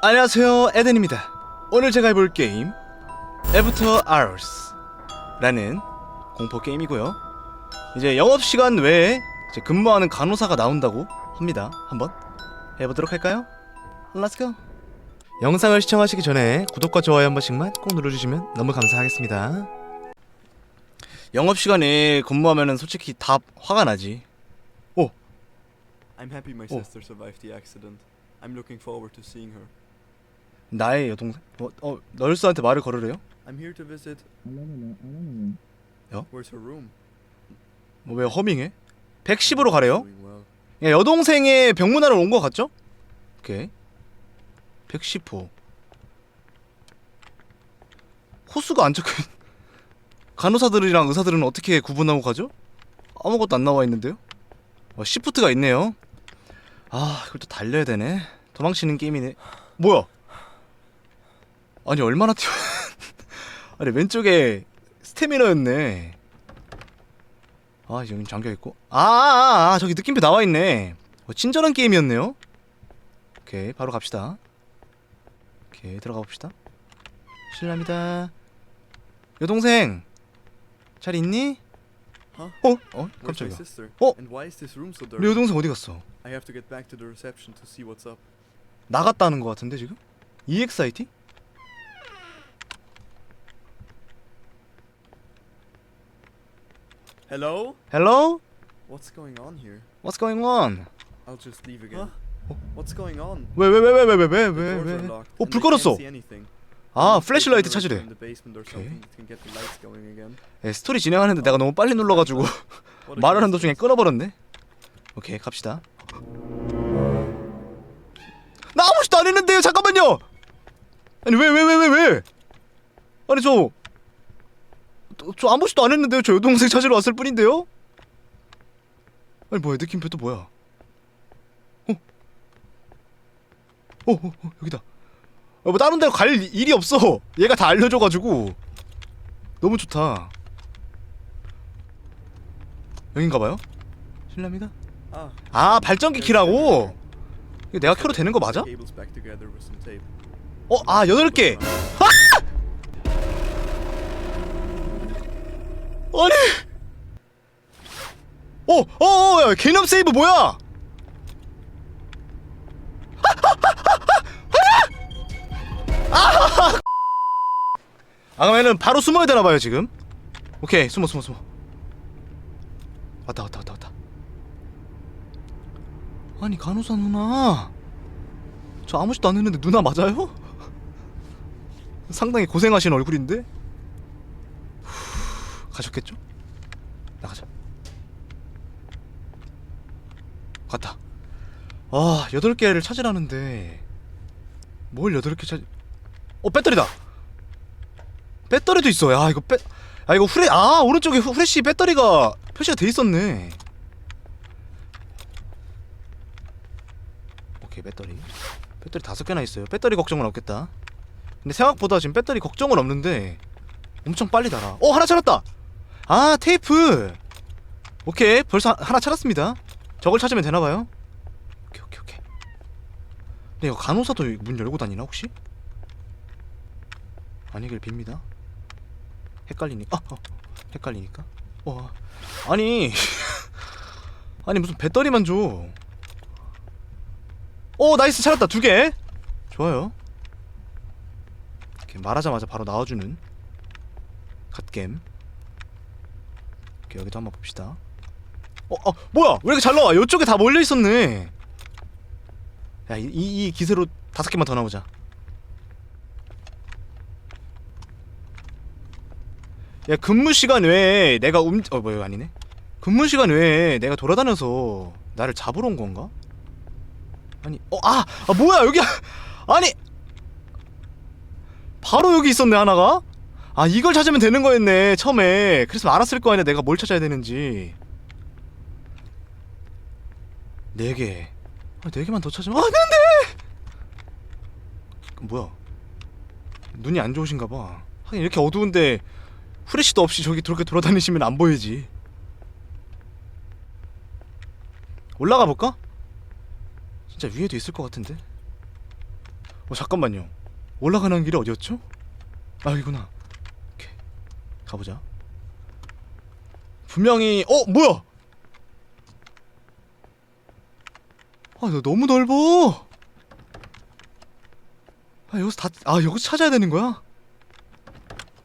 안녕하세요 에덴입니다. 오늘 제가 해볼 게임 After Hours 라는 공포 게임이고요. 이제 영업시간 외에 이제 근무하는 간호사가 나온다고 합니다. 한번 해보도록 할까요? 렛츠고 영상을 시청하시기 전에 구독과 좋아요 한 번씩만 꼭 눌러주시면 너무 감사하겠습니다. 영업시간에 근무하면 솔직히 다 화가 나지. I'm happy my sister survived the accident. I'm looking forward to seeing her. 나의 여동생 어, 어 널스한테 말을 걸으래요? I'm here to visit. 야? Where's her room? 뭐 왜 허밍해? 110으로 가래요? Doing well. 야, 여동생의 병문안을 온 것 같죠? 오케이 110호 호수가 안 적혀 간호사들이랑 의사들은 어떻게 구분하고 가죠? 아무것도 안 나와 있는데요? 어, 시프트가 있네요 아 이걸 또 달려야 되네 도망치는 게임이네 뭐야 아니 얼마나 튀어 아니 왼쪽에 스태미너였네 아 여기 잠겨있고 아, 아, 아 저기 느낌표 나와있네 어, 친절한 게임이었네요 오케이 바로 갑시다 오케이 들어가 봅시다 실례합니다 여동생 잘 있니? 어? 어? 깜짝이야 so 우리? 여동생 어디 갔어? I have to get back to the reception to see what's up. 나갔다는 것 같은데 지금? EXIT? Hello? Hello? What's going on here? What's going on? I'll just leave again. What's going on? 왜 왜 왜 왜 왜 왜왜 The doors 왜 are 왜? locked. 어, and 불 I can't 꺼졌어. 아 플래시라이트 찾으래. 예, 스토리 진행하는데 내가 너무 빨리 눌러가지고 What a 말을 하는 도중에. 끊어버렸네 오케이 갑시다 나 아무것도 안 했는데요 잠깐만요 아니 왜 왜 왜 왜 왜, 아니 저, 저, 저 아무것도 안 했는데요. 저 여동생 찾으러 왔을 뿐인데요. 아니 뭐야 느낌표 또 뭐야? 어? 어, 어, 어 여기다. 어, 뭐 다른 데로 갈 일이 없어. 얘가 다 알려줘가지고. 너무 좋다. 여긴가봐요? 실례합니다? Ah, 아 발전기 키라고? 이거 내가 켜도 되는 거 맞아? 어, 아 여덟 개. 아니. 어, 어, 어, 야, 개념 세이브 뭐야? 아, 그러면은 바로 숨어야 되나 봐요 지금. 오케이, 숨어, 숨어, 숨어. 왔다, 왔다, 왔다, 왔다. 아니 간호사 누나. 저 아무 짓도 안 했는데 누나 맞아요? 상당히 고생하신 얼굴인데? 후, 가셨겠죠? 나가자 갔다 아 여덟 개를 찾으라는데 뭘 여덟 개 찾... 어 배터리다 배터리도 있어 야 이거 배... 아 이거 후레... 아 오른쪽에 후- 후레쉬 배터리가 표시가 돼 있었네 오케이 배터리 배터리 다섯 개나 있어요. 배터리 걱정은 없겠다. 근데 생각보다 지금 배터리 걱정은 없는데 엄청 빨리 달아. 어 하나 찾았다. 아 테이프. 오케이 벌써 하- 하나 찾았습니다. 저걸 찾으면 되나 봐요. 오케이 오케이 오케이. 근데 이거 간호사도 문 열고 다니나 혹시? 아니길 빕니다. 헷갈리니까. 아, 어, 헷갈리니까. 와 아니 아니 무슨 배터리만 줘. 오 나이스 찾았다 두 개. 좋아요. 이렇게 말하자마자 바로 나와주는 갓겜. 오케이 여기도 한번 봅시다. 어, 어 뭐야 왜 이렇게 잘 나와? 이쪽에 다 몰려 있었네. 야 이 이, 이 기세로 다섯 개만 더 나오자. 야 근무 시간 외에 내가 움, 어 뭐야 아니네. 근무 시간 외에 내가 돌아다녀서 나를 잡으러 온 건가? 아니 어 아 아, 뭐야 여기 아니 바로 여기 있었네 하나가 아 이걸 찾으면 되는 거였네 처음에 그래서 알았을 거 아니야 내가 뭘 찾아야 되는지 네개네 개만 더 찾으면 아 안돼 뭐야 눈이 안 좋으신가 봐 하긴 이렇게 어두운데 후레쉬도 없이 저기 그렇게 돌아다니시면 안 보이지 올라가 볼까? 진짜 위에도 있을 것 같은데 어 잠깐만요. 올라가는 길이 어디였죠? 아 여기구나. 가보자. 분명히 어 뭐야? 아너 너무 넓어. 아 여기서 다 아 여기서 찾아야 되는 거야?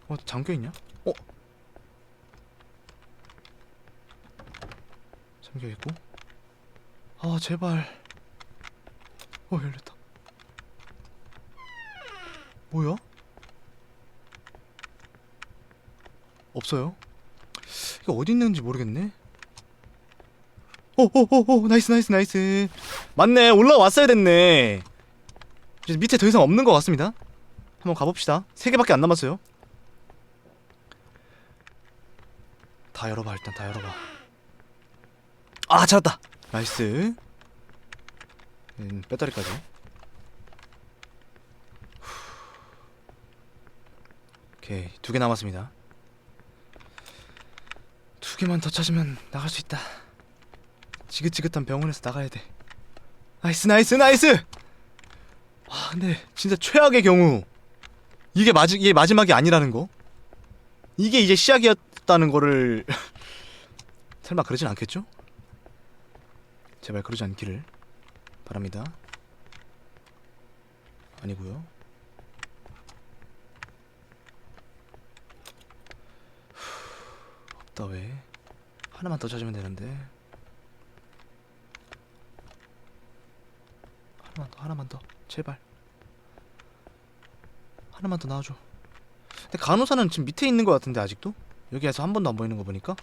어 잠겨 있냐? 어 잠겨 있고. 아 제발. 어 열렸다. 뭐야? 없어요. 이거 어디 있는지 모르겠네. 오오오오 나이스 나이스 나이스. 맞네 올라왔어야 됐네. 이제 밑에 더 이상 없는 것 같습니다. 한번 가봅시다. 세 개밖에 안 남았어요. 다 열어봐 일단 다 열어봐. 아 찾았다. 나이스. 음, 배터리까지. 오케이 두 개 남았습니다. 두 개만 더 찾으면 나갈 수 있다. 지긋지긋한 병원에서 나가야 돼. 나이스 나이스 나이스. 아 근데 진짜 최악의 경우 이게 마지 이게 마지막이 아니라는 거. 이게 이제 시작이었다는 거를 설마 그러진 않겠죠? 제발 그러지 않기를 바랍니다. 아니고요. 없다 왜? 하나만 더 찾으면 되는데. 하나만 더, 하나만 더, 제발. 하나만 더 나와줘. 근데 간호사는 지금 밑에 있는 것 같은데 아직도? 여기에서 한 번도 안 보이는 거 보니까.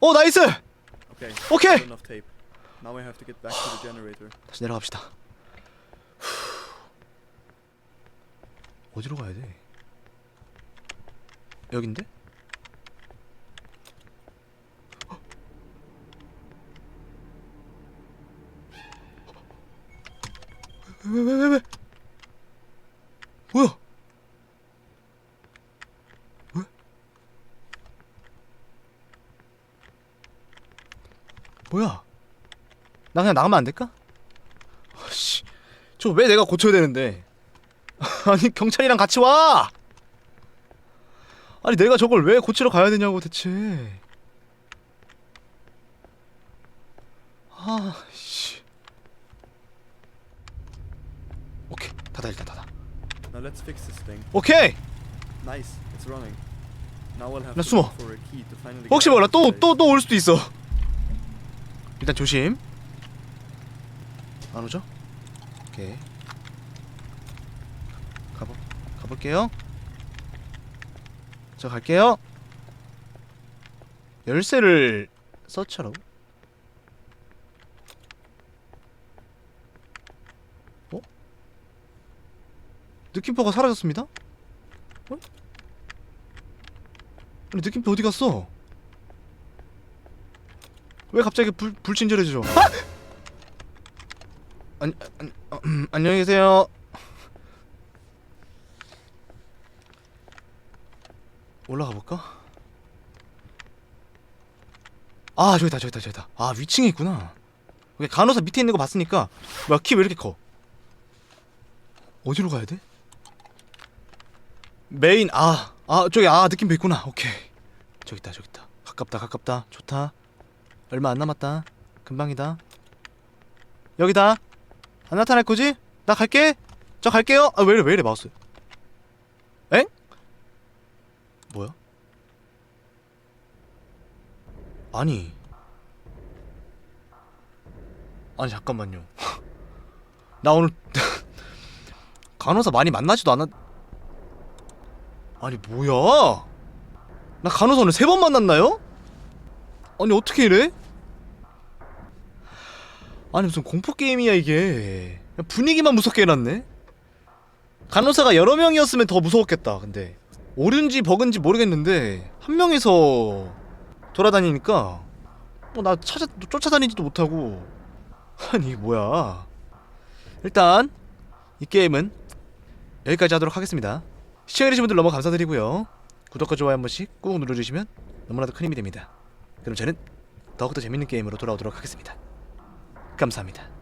오 나이스! Okay. 오케이! Generator. 다시 내려갑시다. 어디로 가야 돼? 여긴데? 왜 왜 왜 왜? 뭐야? 왜? 뭐야? 나 그냥 나가면 안 될까? 아씨, 저 왜 내가 고쳐야 되는데? 아니 경찰이랑 같이 와! 아니 내가 저걸 왜 고치러 가야 되냐고 대체? 아, 씨. 오케이, 닫아 일단 닫아. Now let's fix this thing. 오케이. Nice. It's running. Now we'll have 나 to 숨어. look for a key to finally get 혹시 out 몰라 of 또 this 또 place. 또 올 수도 있어. 일단 조심. 안 오죠? 오케이. 가보 가볼게요. 저 갈게요. 열쇠를 서치하라고? 어? 느낌표가 사라졌습니다? 어? 아니 느낌표 어디 갔어? 왜 갑자기 불 불친절해지죠? 아! 안, 안, 어, 음, 안녕히 계세요. 올라가 볼까? 아 저기다 저기다 저기다. 아 위층에 있구나. 간호사 밑에 있는 거 봤으니까 뭐야 키 왜 이렇게 커? 어디로 가야 돼? 메인 아아 저기 아 느낌표 있구나. 오케이 저기 있다 저기 있다. 가깝다 가깝다 좋다. 얼마 안 남았다. 금방이다. 여기다. 안 나타날 거지? 나 갈게. 저 갈게요. 아, 왜 이래, 왜 이래, 마우스. 뭐야? 아니. 아니, 잠깐만요. 나 오늘 간호사 많이 만나지도 않았. 아니, 뭐야? 나 간호사 오늘 세 번 만났나요? 아니, 어떻게 이래? 아니 무슨 공포 게임이야 이게 분위기만 무섭게 해놨네 간호사가 여러 명이었으면 더 무서웠겠다 근데 옳은지 버근지 모르겠는데 한 명이서 돌아다니니까 뭐 나 찾아 쫓아다니지도 못하고. 아니 뭐야. 일단 이 게임은 여기까지 하도록 하겠습니다. 시청해주신 분들 너무 감사드리고요. 구독과 좋아요 한 번씩 꾹 눌러주시면 너무나도 큰 힘이 됩니다. 그럼 저는 더욱더 재밌는 게임으로 돌아오도록 하겠습니다. 감사합니다.